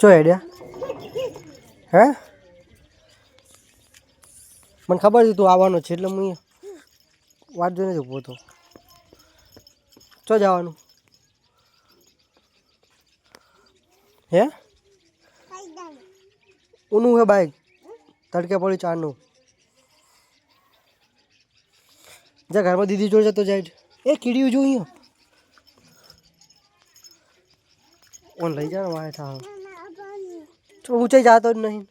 ચો હેડ્યા હે મને ખબર હતી તું આવવાનો છે એટલે હું વાત જોઈને જ ઊભો ચો જવાનું હે ઊનું હે બાઈક તડકે પડી ચારનું જા ઘરમાં દીદી જોડે જતો જાય એ કીડી જો અહીંયા ઓન લઈ જા ને વાય થા ઊંચાઈ જાતો જ નહીં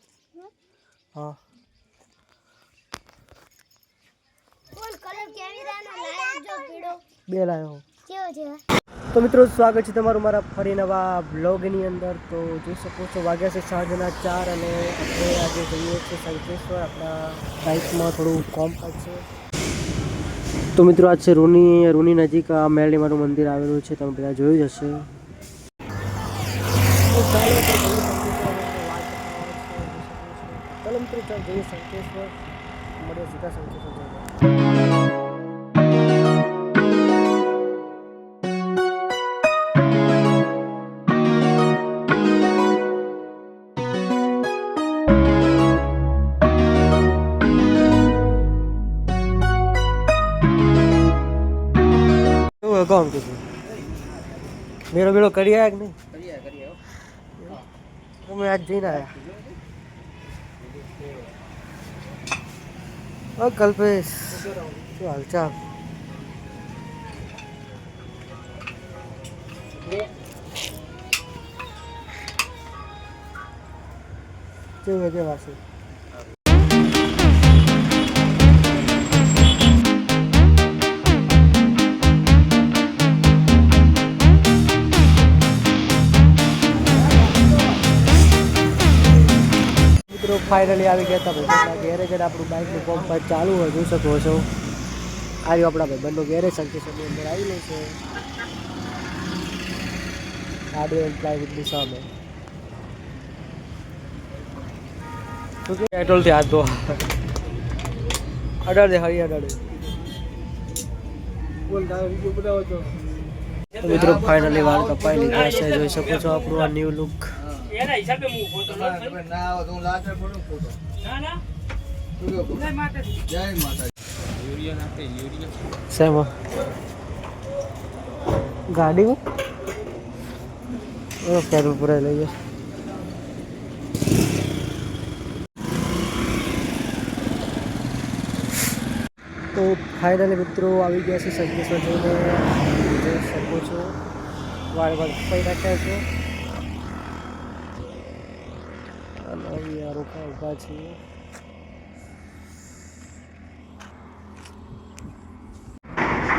હા. બે લાયો તો મિત્રો સ્વાગત છે તમારું મારા ફરી નવા બ્લોગની અંદર. તો જોઈ શકો છો વાગ્યા છે સાંજના ચાર અને આપણે આજે જઈએ છીએ સંકેશ્વર આપણા બાઇકમાં થોડું કોમ છે. તો મિત્રો આજ છે રૂની રૂની નજીક આ મેરડી મારું મંદિર આવેલું છે તમે બધા જોયું જ હશે. મિત્રો ચાલ જઈએ શંકેશ્વર મળીએ સીધા શંકેશ્વર જઈએ કોણ કીધું મેળો મેળો કરી આવ્યા કે નહીં તમે આજ જઈને આવ્યા ઓ કલ્પેશ શું હાલચાલ કેવું કે વાસી મિત્રો ફાઇનલી આવી ગયા હતા ભાઈબંધના ગેરેજ આપણું બાઇકનું પંપ ચાલુ હોય, જોઈ શકો છો. આવ્યો આપણા ભાઈબંધનો ગેરેજ સંકેશ્વરની અંદર આવેલો છે. હાર્ડવેર એમ પ્લાયવુડની સામે. શું કે પેટ્રોલથી હાથ ધો. અડાડે, હરી અડાડે. છો મિત્રો ફાઇનલી વાળ કપાઈ લીધા છે, જોઈ શકો છો આપણું આ ન્યૂ લુક એના હિસાબે હું ફોટો ના ના જય માતાજી. યુરિયા નાખે યુરિયા સેમો. ગાડી ઓ પેર ઉપર લઈ જાય તો ફાઇનલી મિત્રો આવી ગયા છે સંકેશ્વર જોઈને. જોઈ શકો છો. વાર વાર કપાઈ રાખ્યા છે. અને અહીં આ રોકા ઊભા છીએ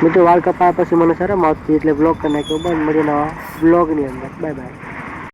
મિત્રો, વાળ કપાયા પછી મને શરમ આવતી એટલે બ્લોગ કરી નાખ્યો. બંધ મળીને બ્લોગની અંદર. Bye bye